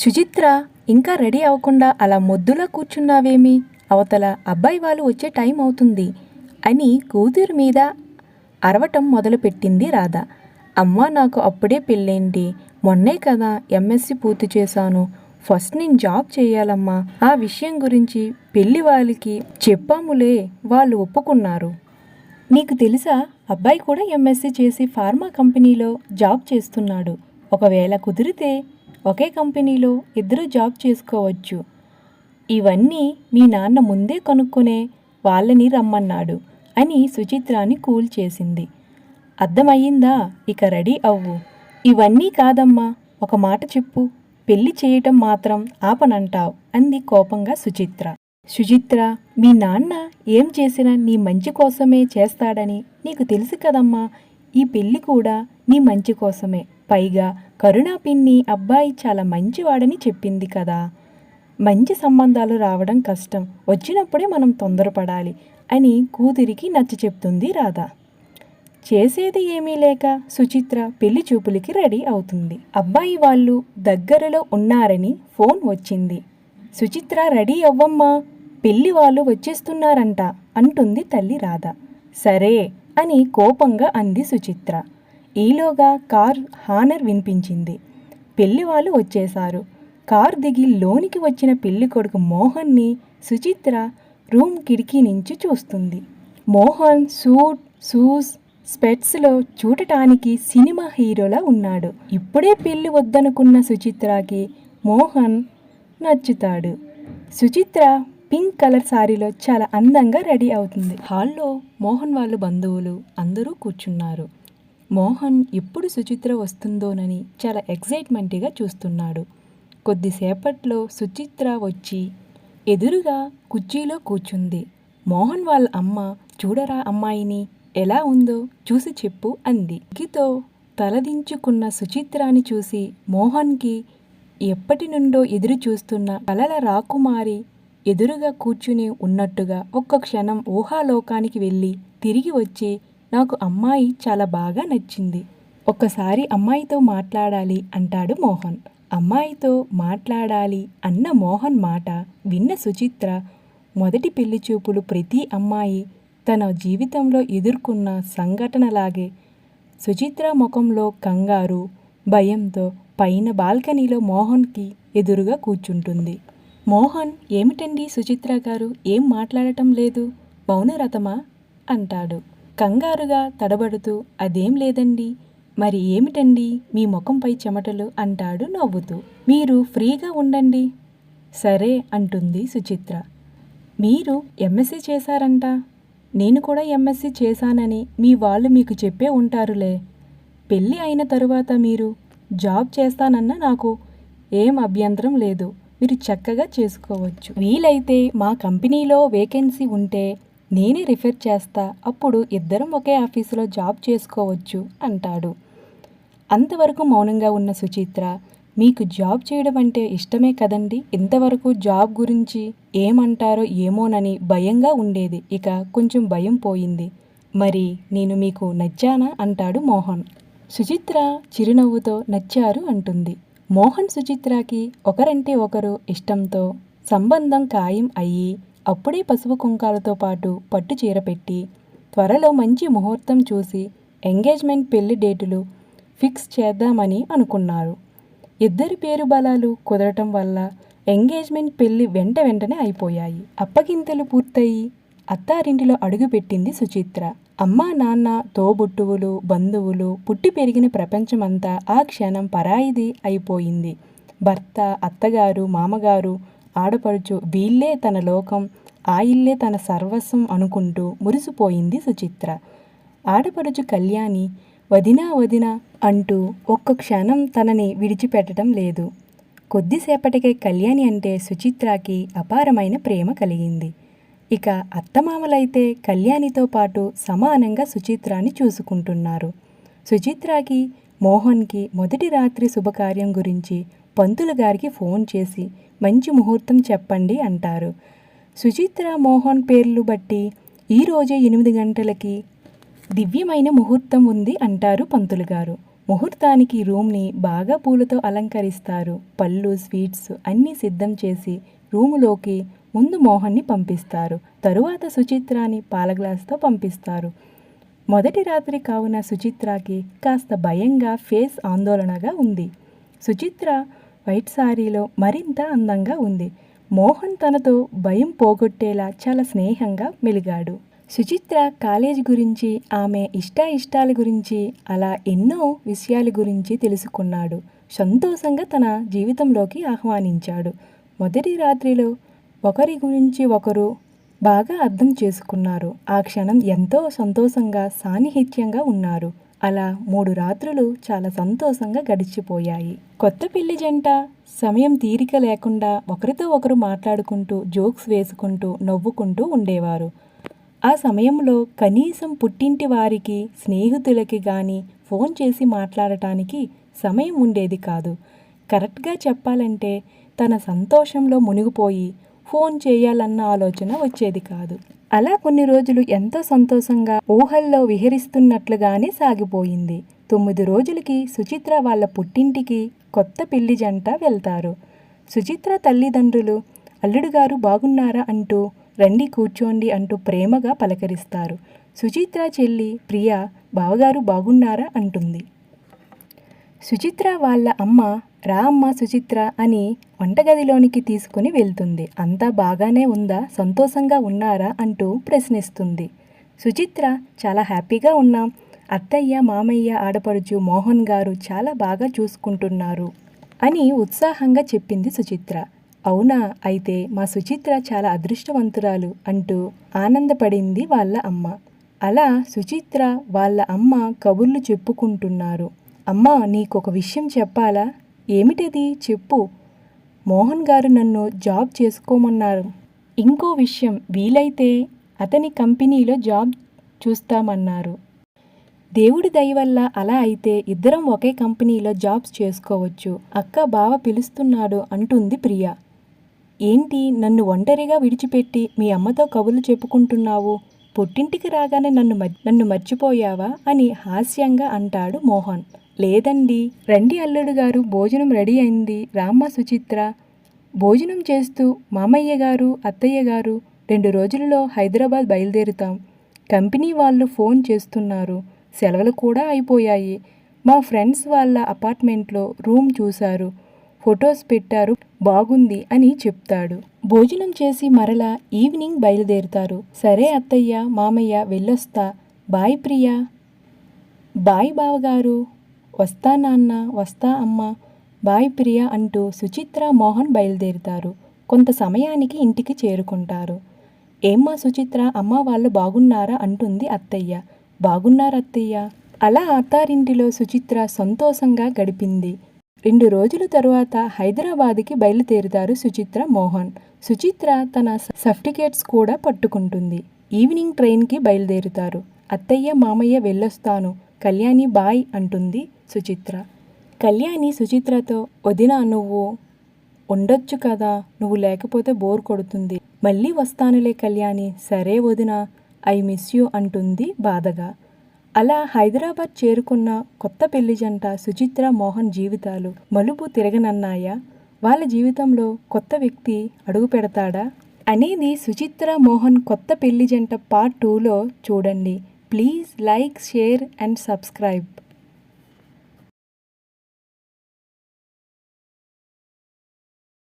సుచిత్ర ఇంకా రెడీ అవ్వకుండా అలా మొద్దులా కూర్చున్నావేమి? అవతల అబ్బాయి వాళ్ళు వచ్చే టైం అవుతుంది అని కూతురు మీద అరవటం మొదలుపెట్టింది రాధ. అమ్మా నాకు అప్పుడే పెళ్ళేంటి మొన్నే కదా ఎంఎస్సి పూర్తి చేశాను. ఫస్ట్ నేను జాబ్ చేయాలమ్మా. ఆ విషయం గురించి పెళ్ళి వాళ్ళకి చెప్పాములే వాళ్ళు ఒప్పుకున్నారు. నీకు తెలుసా అబ్బాయి కూడా ఎంఎస్సి చేసి ఫార్మా కంపెనీలో జాబ్ చేస్తున్నాడు. ఒకవేళ కుదిరితే ఒకే కంపెనీలో ఇద్దరు జాబ్ చేసుకోవచ్చు. ఇవన్నీ మీ నాన్న ముందే కొనుక్కునే వాళ్ళని రమ్మన్నాడు అని సుచిత్రాని కూల్ చేసింది. అర్థమయ్యిందా? ఇక రెడీ అవ్వు. ఇవన్నీ కాదమ్మా ఒక మాట చెప్పు. పెళ్ళి చేయటం మాత్రం ఆపనంటావు అంది కోపంగా సుచిత్ర. సుచిత్ర మీ నాన్న ఏం చేసినా నీ మంచి కోసమే చేస్తాడని నీకు తెలుసు కదమ్మా. ఈ పెళ్ళి కూడా నీ మంచి కోసమే. పైగా కరుణా పిన్ని అబ్బాయి చాలా మంచివాడని చెప్పింది కదా. మంచి సంబంధాలు రావడం కష్టం. వచ్చినప్పుడే మనం తొందరపడాలి అని కూతురికి నచ్చ చెప్తుంది రాధ. చేసేది ఏమీ లేక సుచిత్ర పెళ్ళి చూపులకి రెడీ అవుతుంది. అబ్బాయి వాళ్ళు దగ్గరలో ఉన్నారని ఫోన్ వచ్చింది. సుచిత్ర రెడీ అవ్వమ్మా పెళ్ళి వాళ్ళు వచ్చేస్తున్నారంట అంటుంది తల్లి రాధ. సరే అని కోపంగా అంది సుచిత్ర. ఈలోగా కార్ హానర్ వినిపించింది. పెళ్ళివాళ్ళు వచ్చేశారు. కార్ దిగి లోనికి వచ్చిన పెళ్ళి కొడుకు మోహన్ని సుచిత్ర రూమ్ కిటికీ నుంచి చూస్తుంది. మోహన్ సూట్ షూస్ స్పెట్స్లో చూడటానికి సినిమా హీరోలా ఉన్నాడు. ఇప్పుడే పెళ్ళి వద్దనుకున్న సుచిత్రకి మోహన్ నచ్చుతాడు. సుచిత్ర పింక్ కలర్ సారీలో చాలా అందంగా రెడీ అవుతుంది. హాల్లో మోహన్ వాళ్ళ బంధువులు అందరూ కూర్చున్నారు. మోహన్ ఎప్పుడు సుచిత్ర వస్తుందోనని చాలా ఎగ్జైట్మెంట్గా చూస్తున్నాడు. కొద్దిసేపట్లో సుచిత్ర వచ్చి ఎదురుగా కుర్చీలో కూర్చుంది. మోహన్ వాళ్ళ అమ్మ చూడరా అమ్మాయిని? ఎలా ఉందో చూసి చెప్పు అంది. గితో తలదించుకున్న సుచిత్రాని చూసి మోహన్కి ఎప్పటి నుండో ఎదురు చూస్తున్న కలల రాకుమారి ఎదురుగా కూర్చుని ఉన్నట్టుగా ఒక్క క్షణం ఊహాలోకానికి వెళ్ళి తిరిగి వచ్చి నాకు అమ్మాయి చాలా బాగా నచ్చింది. ఒక్కసారి అమ్మాయితో మాట్లాడాలి అంటాడు మోహన్. అమ్మాయితో మాట్లాడాలి అన్న మోహన్ మాట విన్న సుచిత్ర మొదటి పెళ్ళి చూపులు ప్రతి అమ్మాయి తన జీవితంలో ఎదుర్కొన్న సంఘటనలాగే సుచిత్ర ముఖంలో కంగారు భయంతో పైన బాల్కనీలో మోహన్కి ఎదురుగా కూర్చుంటుంది. మోహన్ ఏమిటండి సుచిత్ర గారు? ఏం మాట్లాడటం లేదు? మౌనరథమా అంటాడు. కంగారుగా తడబడుతూ అదేం లేదండి. మరి ఏమిటండి మీ ముఖంపై చెమటలు? అంటాడు నవ్వుతూ. మీరు ఫ్రీగా ఉండండి. సరే అంటుంది సుచిత్ర. మీరు ఎంఎస్సీ చేశారంట. నేను కూడా ఎంఎస్సీ చేశానని మీ వాళ్ళు మీకు చెప్పే ఉంటారులే. పెళ్ళి అయిన తరువాత మీరు జాబ్ చేస్తానన్న నాకు ఏం అభ్యంతరం లేదు. మీరు చక్కగా చేసుకోవచ్చు. వీలైతే మా కంపెనీలో వేకెన్సీ ఉంటే నేనే రిఫర్ చేస్తా అప్పుడు ఇద్దరం ఒకే ఆఫీసులో జాబ్ చేసుకోవచ్చు అంటాడు. అంతవరకు మౌనంగా ఉన్న సుచిత్ర మీకు జాబ్ చేయడం అంటే ఇష్టమే కదండి? ఇంతవరకు జాబ్ గురించి ఏమంటారో ఏమోనని భయంగా ఉండేది. ఇక కొంచెం భయం పోయింది. మరి నేను మీకు నచ్చానా? అంటాడు మోహన్. సుచిత్ర చిరునవ్వుతో నచ్చారు అంటుంది. మోహన్ సుచిత్రకి ఒకరంటే ఒకరు ఇష్టంతో సంబంధం ఖాయం అయ్యి అప్పుడే పసుపు కుంకాలతో పాటు పట్టు చీర పెట్టి త్వరలో మంచి ముహూర్తం చూసి ఎంగేజ్మెంట్ పెళ్ళి డేటులు ఫిక్స్ చేద్దామని అనుకున్నారు. ఇద్దరి పేరు బలాలు కుదరటం వల్ల ఎంగేజ్మెంట్ పెళ్ళి వెంట వెంటనే అయిపోయాయి. అప్పగింతలు పూర్తయి అత్తారింటిలో అడుగుపెట్టింది సుచిత్ర. అమ్మా నాన్న తోబుట్టువులు బంధువులు పుట్టి పెరిగిన ప్రపంచమంతా ఆ క్షణం పరాయిది అయిపోయింది. భర్త అత్తగారు మామగారు ఆడపడుచు వీళ్ళే తన లోకం ఆ ఇల్లే తన సర్వస్వం అనుకుంటూ మురిసిపోయింది సుచిత్ర. ఆడపడుచు కళ్యాణి వదినా వదినా అంటూ ఒక్క క్షణం తనని విడిచిపెట్టడం లేదు. కొద్దిసేపటికే కళ్యాణి అంటే సుచిత్రకి అపారమైన ప్రేమ కలిగింది. ఇక అత్తమామలైతే కళ్యాణితో పాటు సమానంగా సుచిత్రాని చూసుకుంటున్నారు. సుచిత్రకి మోహన్కి మొదటి రాత్రి శుభకార్యం గురించి పంతులు గారికి ఫోన్ చేసి మంచి ముహూర్తం చెప్పండి అంటారు. సుచిత్ర మోహన్ పేర్లు బట్టి ఈరోజే ఎనిమిది గంటలకి దివ్యమైన ముహూర్తం ఉంది అంటారు పంతులు గారు. ముహూర్తానికి రూమ్ని బాగా పూలతో అలంకరిస్తారు. పళ్ళు స్వీట్స్ అన్నీ సిద్ధం చేసి రూములోకి ముందు మోహన్ని పంపిస్తారు. తరువాత సుచిత్రాని పాల గ్లాస్తో పంపిస్తారు. మొదటి రాత్రి కావున సుచిత్రకి కాస్త భయంగా ఫేస్ ఆందోళనగా ఉంది. సుచిత్ర వైట్ సారీలో మరింత అందంగా ఉంది. మోహన్ తనతో భయం పోగొట్టేలా చాలా స్నేహంగా మెలిగాడు. సుచిత్ర కాలేజ్ గురించి ఆమె ఇష్ట ఇష్టాల గురించి అలా ఎన్నో విషయాల గురించి తెలుసుకున్నాడు. సంతోషంగా తన జీవితంలోకి ఆహ్వానించాడు. మొదటి రాత్రిలో ఒకరి గురించి ఒకరు బాగా అర్థం చేసుకున్నారు. ఆ క్షణం ఎంతో సంతోషంగా సాన్నిహిత్యంగా ఉన్నారు. అలా మూడు రాత్రులు చాలా సంతోషంగా గడిచిపోయాయి. కొత్త పెళ్ళి జంట సమయం తీరిక లేకుండా ఒకరితో ఒకరు మాట్లాడుకుంటూ జోక్స్ వేసుకుంటూ నవ్వుకుంటూ ఉండేవారు. ఆ సమయంలో కనీసం పుట్టింటి వారికి స్నేహితులకి కానీ ఫోన్ చేసి మాట్లాడటానికి సమయం ఉండేది కాదు. కరెక్ట్గా చెప్పాలంటే తన సంతోషంలో మునిగిపోయి ఫోన్ చేయాలన్న ఆలోచన వచ్చేది కాదు. అలా కొన్ని రోజులు ఎంతో సంతోషంగా ఊహల్లో విహరిస్తున్నట్లుగానే సాగిపోయింది. తొమ్మిది రోజులకి సుచిత్ర వాళ్ళ పుట్టింటికి కొత్త పెళ్ళి జంట వెళ్తారు. సుచిత్ర తల్లిదండ్రులు అల్లుడు గారు బాగున్నారా? అంటూ రండి కూర్చోండి అంటూ ప్రేమగా పలకరిస్తారు. సుచిత్ర చెల్లి ప్రియ బావగారు బాగున్నారా? అంటుంది. సుచిత్ర వాళ్ళ అమ్మ రా అమ్మ సుచిత్ర అని వంటగదిలోనికి తీసుకుని వెళ్తుంది. అంతా బాగానే ఉందా? సంతోషంగా ఉన్నారా? అంటూ ప్రశ్నిస్తుంది. సుచిత్ర చాలా హ్యాపీగా ఉన్నాం. అత్తయ్య మామయ్య ఆడపడుచు మోహన్ గారు చాలా బాగా చూసుకుంటున్నారు అని ఉత్సాహంగా చెప్పింది సుచిత్ర. అవునా? అయితే మా సుచిత్ర చాలా అదృష్టవంతురాలు అంటూ ఆనందపడింది వాళ్ళ అమ్మ. అలా సుచిత్ర వాళ్ళ అమ్మ కబుర్లు చెప్పుకుంటున్నారు. అమ్మా నీకొక విషయం చెప్పాలా? ఏమిటది? చెప్పు. మోహన్ గారు నన్ను జాబ్ చేసుకోమన్నారు. ఇంకో విషయం వీలైతే అతని కంపెనీలో జాబ్ చూస్తామన్నారు. దేవుడి దయ వల్ల అలా అయితే ఇద్దరం ఒకే కంపెనీలో జాబ్స్ చేసుకోవచ్చు. అక్క బావ పిలుస్తున్నాడు అంటుంది ప్రియ. ఏంటి? నన్ను ఒంటరిగా విడిచిపెట్టి మీ అమ్మతో కబుర్లు చెప్పుకుంటున్నావు? పుట్టింటికి రాగానే నన్ను మ నన్ను మర్చిపోయావా? అని హాస్యంగా అంటాడు మోహన్. లేదండి. రండి అల్లుడు గారు భోజనం రెడీ అయింది. రామ్మ సుచిత్ర భోజనం చేస్తూ మామయ్య గారు అత్తయ్య గారు రెండు రోజులలో హైదరాబాద్ బయలుదేరుతాం. కంపెనీ వాళ్ళు ఫోన్ చేస్తున్నారు. సెలవులు కూడా అయిపోయాయి. మా ఫ్రెండ్స్ వాళ్ళ అపార్ట్మెంట్లో రూమ్ చూశారు. ఫొటోస్ పెట్టారు. బాగుంది అని చెప్తాడు. భోజనం చేసి మరలా ఈవినింగ్ బయలుదేరుతారు. సరే అత్తయ్య మామయ్య వెళ్ళొస్తా. బాయ్ ప్రియా. బాయ్ బావగారు. వస్తా నాన్న వస్తా అమ్మ బాయ్ ప్రియ అంటూ సుచిత్ర మోహన్ బయలుదేరుతారు. కొంత సమయానికి ఇంటికి చేరుకుంటారు. ఏమ్మా సుచిత్ర అమ్మ వాళ్ళు బాగున్నారా అంటుంది అత్తయ్య. బాగున్నారత్తయ్య అలా అత్తారింటిలో సుచిత్ర సంతోషంగా గడిపింది. రెండు రోజుల తరువాత హైదరాబాద్కి బయలుదేరుతారు సుచిత్ర మోహన్. సుచిత్ర తన సర్టిఫికేట్స్ కూడా పట్టుకుంటుంది. ఈవినింగ్ ట్రైన్కి బయలుదేరుతారు. అత్తయ్య మామయ్య వెళ్ళొస్తాను. కళ్యాణి బాయ్ అంటుంది. సుచిత్ర. కళ్యాణి సుచిత్రతో వదిన నువ్వు ఉండొచ్చు కదా నువ్వు లేకపోతే బోర్ కొడుతుంది. మళ్ళీ వస్తానులే కళ్యాణి. సరే వదిన ఐ మిస్ యూ అంటుంది బాధగా. అలా హైదరాబాద్ చేరుకున్న కొత్త పెళ్ళి జంట సుచిత్ర మోహన్ జీవితాలు మలుపు తిరగనన్నాయా? వాళ్ళ జీవితంలో కొత్త వ్యక్తి అడుగు పెడతాడా? అనేది సుచిత్ర మోహన్ కొత్త పెళ్ళి జంట పార్ట్ టూలో చూడండి. Please like share and subscribe.